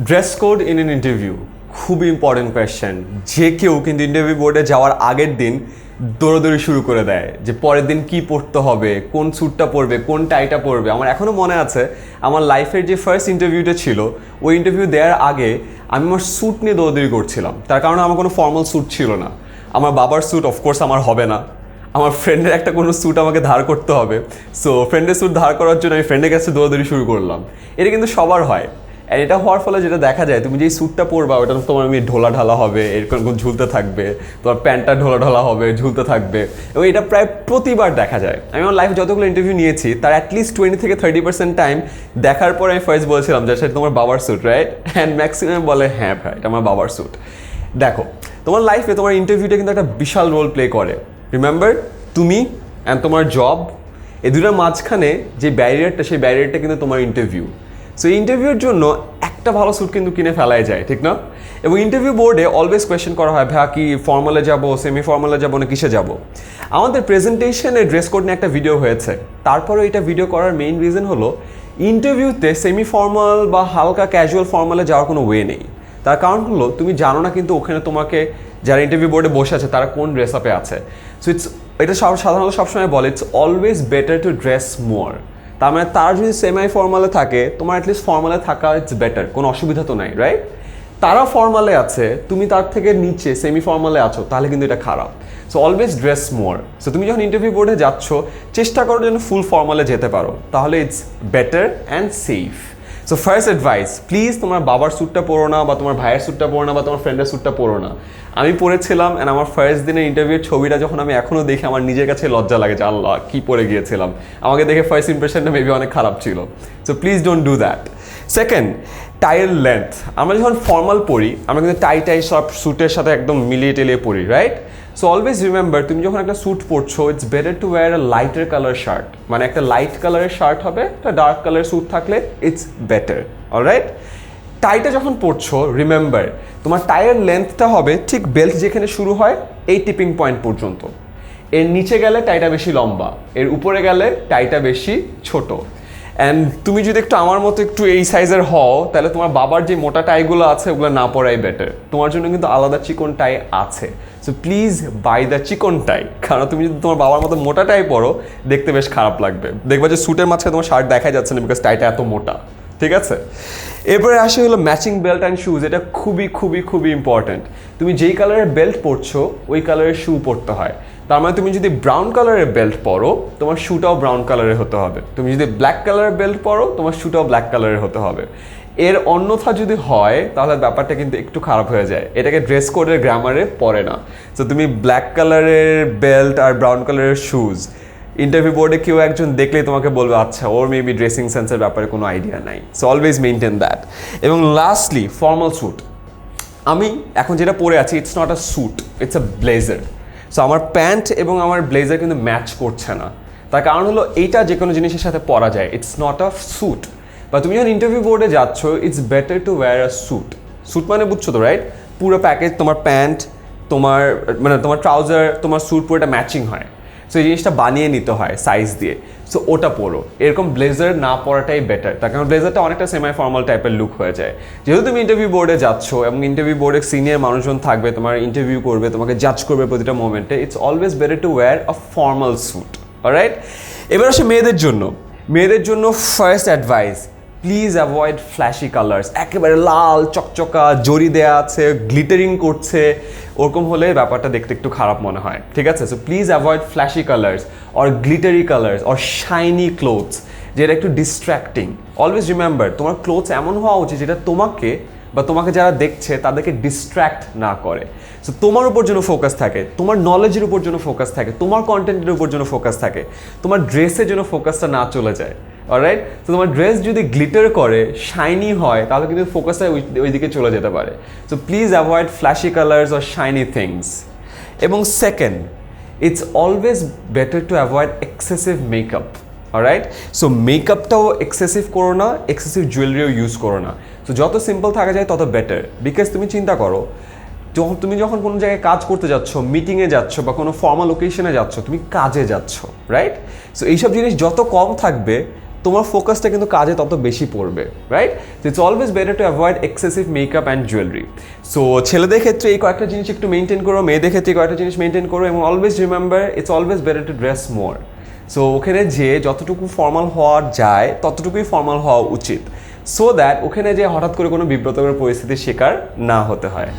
Dress code in an interview খুবই important question যে কেউ কিন্তু ইন্টারভিউ বোর্ডে যাওয়ার আগের দিন দৌড়াদৌড়ি শুরু করে দেয় যে পরের দিন কি পড়তে হবে, কোন স্যুটটা পরবে, কোন টাইটা পরবে। আমার এখনও মনে আছে, আমার লাইফের যে ফার্স্ট ইন্টারভিউটা ছিল, ওই ইন্টারভিউ দেওয়ার আগে আমি আমার স্যুট নিয়ে দৌড়াদৌড়ি করছিলাম। তার কারণে আমার কোনো ফর্মাল স্যুট ছিল না। আমার বাবার স্যুট অফকোর্স আমার হবে না। আমার ফ্রেন্ডের একটা কোনো স্যুট আমাকে ধার করতে হবে। সো ফ্রেন্ডের স্যুট ধার করার জন্য আমি ফ্রেন্ডের কাছে দৌড়াদৌড়ি শুরু করলাম। এটা কিন্তু সবার হয়। আর এটা হওয়ার ফলে যেটা দেখা যায়, তুমি যেই স্যুটটা পরবা, ওটা তোমার আমি ঢোলা ঢালা হবে, এরকম ঝুলতে থাকবে, তোমার প্যান্টটা ঢোলা ঢালা হবে, ঝুলতে থাকবে। এবং এটা প্রায় প্রতিবার দেখা যায়। আমি আমার লাইফে যতগুলো ইন্টারভিউ নিয়েছি, তার অ্যাটলিস্ট টোয়েন্টি থেকে থার্টি পার্সেন্ট টাইম দেখার পরে আমি ফার্স্ট বলছিলাম যে সেটা তোমার বাবার স্যুট রাইট অ্যান্ড ম্যাক্সিমাম বলে হ্যাঁ ভাই, এটা আমার বাবার স্যুট দেখো, তোমার লাইফে তোমার ইন্টারভিউটা কিন্তু একটা বিশাল রোল প্লে করে। রিমেম্বার তুমি অ্যান্ড তোমার জব এ দুটোর মাঝখানে যে ব্যারিয়ারটা সেই ব্যারিয়ারটা কিন্তু তোমার ইন্টারভিউ সো ইন্টারভিউর জন্য একটা ভালো স্যুট কিন্তু কিনে ফেলাই যায়, ঠিক না? এবং ইন্টারভিউ বোর্ডে অলওয়েজ কোয়েশ্চেন করা হয়, ভাইয়া, কি ফর্মালে যাব সেমি ফর্মালে যাব না কিসে যাব? আমাদের প্রেজেন্টেশনে ড্রেস কোড নিয়ে একটা ভিডিও হয়েছে। তারপরে এটা ভিডিও করার মেইন রিজন হলো ইন্টারভিউতে সেমি ফর্মাল বা হালকা ক্যাজুয়াল ফর্মালে যাওয়ার কোনো ওয়ে নেই। তার কারণ হলো, তুমি জানো না কিন্তু ওখানে তোমাকে যারা ইন্টারভিউ বোর্ডে বসে আছে, তারা কোন ড্রেস আপে আছে। সো ইটস এটা সাধারণত সবসময় বলে it's always better to dress more তার মানে তারা যদি সেমাই ফর্মালে থাকে, তোমার অ্যাটলিস্ট ফর্মালে থাকা ইটস বেটার কোনো অসুবিধা তো নাই রাইট তারা ফর্মালে আছে, তুমি তার থেকে নিচে সেমি ফর্মালে আছো, তাহলে কিন্তু এটা খারাপ। So always dress more so তুমি যখন ইন্টারভিউ বোর্ডে যাচ্ছ, চেষ্টা করো যেন ফুল ফর্মালে যেতে পারো, তাহলে it's better and safe so first advice please তোমার বাবার স্যুটটা পরো না বা তোমার ভাইয়ের স্যুটটা পরো না বা তোমার ফ্রেন্ডের স্যুটটা পরো না। আমি পরেছিলাম অ্যান্ড আমার ফার্স্ট দিনের ইন্টারভিউর ছবিটা যখন আমি এখনও দেখি, আমার নিজের কাছে লজ্জা লাগে যে, আল্লাহ, কী পরে গিয়েছিলাম? আমাকে দেখে ফার্স্ট ইমপ্রেশনটা মেবি অনেক খারাপ ছিল। So please don't do that second টাইয়ের length আমরা যখন ফর্মাল পরি, আমরা কিন্তু টাই টাই সব স্যুটের সাথে একদম মিলিয়ে টেলিয়ে পরি রাইট সো অলওয়েজ রিমেম্বার তুমি যখন একটা suit পরছো it's better to wear a lighter colour shirt মানে একটা লাইট কালারের শার্ট হবে, একটা ডার্ক কালার স্যুট থাকলে ইটস বেটার অলরাইট টাইটা যখন পরছো রিমেম্বার তোমার টাইয়ের লেন্থটা হবে ঠিক বেল্ট যেখানে শুরু হয়, এই টিপিং পয়েন্ট পর্যন্ত। এর নিচে গেলে টাইটা বেশি লম্বা, এর উপরে গেলে টাইটা বেশি ছোট। অ্যান্ড তুমি যদি একটু আমার মতো একটু এই সাইজের হও, তাহলে তোমার বাবার যে মোটা টাইগুলো আছে, ওগুলো না পরাই বেটার তোমার জন্য কিন্তু আলাদা চিকন টাই আছে। সো প্লিজ বাই দ্য চিকন টাই কারণ তুমি যদি তোমার বাবার মতো মোটা টাই পরো, দেখতে বেশ খারাপ লাগবে। দেখবা যে স্যুটের মাঝখানে তোমার শার্ট দেখা যাচ্ছে না বিকজ টাইটা এত মোটা। ঠিক আছে? এরপরে আসে হলো ম্যাচিং বেল্ট অ্যান্ড শুজ এটা খুবই খুবই খুবই ইম্পর্ট্যান্ট তুমি যেই কালারের বেল্ট পরছো, ওই কালারের শু পরতে হয়। তার মানে তুমি যদি ব্রাউন কালারের বেল্ট পরো, তোমার শ্যুটাও ব্রাউন কালারের হতে হবে। তুমি যদি ব্ল্যাক কালারের বেল্ট পরো, তোমার শুটাও ব্ল্যাক কালারের হতে হবে। এর অন্যথা যদি হয়, তাহলে ব্যাপারটা কিন্তু একটু খারাপ হয়ে যায়। এটাকে ড্রেস কোডের গ্রামারে পড়ে না। তো তুমি ব্ল্যাক কালারের বেল্ট আর ব্রাউন কালারের শ্যুজ ইন্টারভিউ বোর্ডে কেউ একজন দেখলেই তোমাকে বলবে আচ্ছা ওর মেবি ড্রেসিং সেন্সের ব্যাপারে কোনো আইডিয়া নাই। সো অলওয়েজ মেনটেন দ্যাট এবং লাস্টলি ফর্মাল স্যুট আমি এখন যেটা পরে আছি it's not a suit it's a blazer so আমার প্যান্ট এবং আমার ব্লেজার কিন্তু ম্যাচ করছে না। তার কারণ হলো এইটা যে কোনো জিনিসের সাথে পরা যায়। ইটস নট আ স্যুট বা তুমি যখন ইন্টারভিউ বোর্ডে যাচ্ছ it's better to wear a suit suit মানে বুঝছ তো রাইট পুরো প্যাকেজ তোমার প্যান্ট, তোমার মানে তোমার ট্রাউজার তোমার স্যুট পুরোটা ম্যাচিং হয়। সো এই জিনিসটা বানিয়ে নিতে হয় সাইজ দিয়ে। সো ওটা পরো। এরকম ব্লেজার না পরাটাই বেটার তার কারণ ব্লেজারটা অনেকটা সেমাই ফর্মাল টাইপের লুক হয়ে যায়। যেহেতু তুমি ইন্টারভিউ বোর্ডে যাচ্ছ এবং ইন্টারভিউ বোর্ডে সিনিয়র মানুষজন থাকবে, তোমার ইন্টারভিউ করবে, তোমাকে জাজ করবে প্রতিটা মোমেন্টে it's always better to wear a formal suit right এবার আসে মেয়েদের জন্য। মেয়েদের জন্য first advice please avoid flashy colours একেবারে লাল, চকচকা জরি দেয়া আছে গ্লিটারিং করছে। ওরকম হলে ব্যাপারটা দেখতে একটু খারাপ মনে হয়। ঠিক আছে? So please avoid flashy colours or glittery colours or shiny clothes যেটা একটু ডিস্ট্র্যাক্টিং অলওয়েজ রিমেম্বার তোমার ক্লোথস এমন হওয়া উচিত যেটা তোমাকে বা তোমাকে যারা দেখছে, তাদেরকে ডিস্ট্র্যাক্ট না করে। সো তোমার উপর যেন ফোকাস থাকে, তোমার নলেজের উপর যেন ফোকাস থাকে, তোমার কন্টেন্টের উপর যেন ফোকাস থাকে, তোমার ড্রেসের যেন ফোকাসটা না চলে যায়। অলরাইট তো তোমার ড্রেস যদি গ্লিটার করে শাইনি হয়, তাহলে কিন্তু ফোকাসটা ওই দিকে চলে যেতে পারে। So please avoid flashy colours or shiny things এবং second it's always better to avoid excessive makeup right so মেকআপটাও excessive করো না এক্সেসিভ জুয়েলারিও ইউজ করো না। সো যত সিম্পল থাকা যায়, তত বেটার বিকজ তুমি চিন্তা করো, যখন তুমি যখন কোনো জায়গায় কাজ করতে যাচ্ছ মিটিংয়ে যাচ্ছ বা কোনো ফর্মাল লোকেশনে যাচ্ছ, তুমি কাজে যাচ্ছ রাইট সো এইসব জিনিস যত কম থাকবে তোমার ফোকাসটা কিন্তু কাজে তত বেশি পড়বে right it's always better to avoid excessive makeup and jewellery so ছেলেদের ক্ষেত্রে এই কয়েকটা জিনিস একটু মেনটেন করো, মেয়েদের ক্ষেত্রে এই কয়েকটা জিনিস মেনটেন করো এবং always remember it's always better to dress more so ওখানে যে যতটুকু ফর্মাল হওয়া যায়, ততটুকুই ফর্মাল হওয়া উচিত। সো দ্যাট ওখানে যে হঠাৎ করে কোনো বিব্রতকর পরিস্থিতির শিকার না হতে হয়।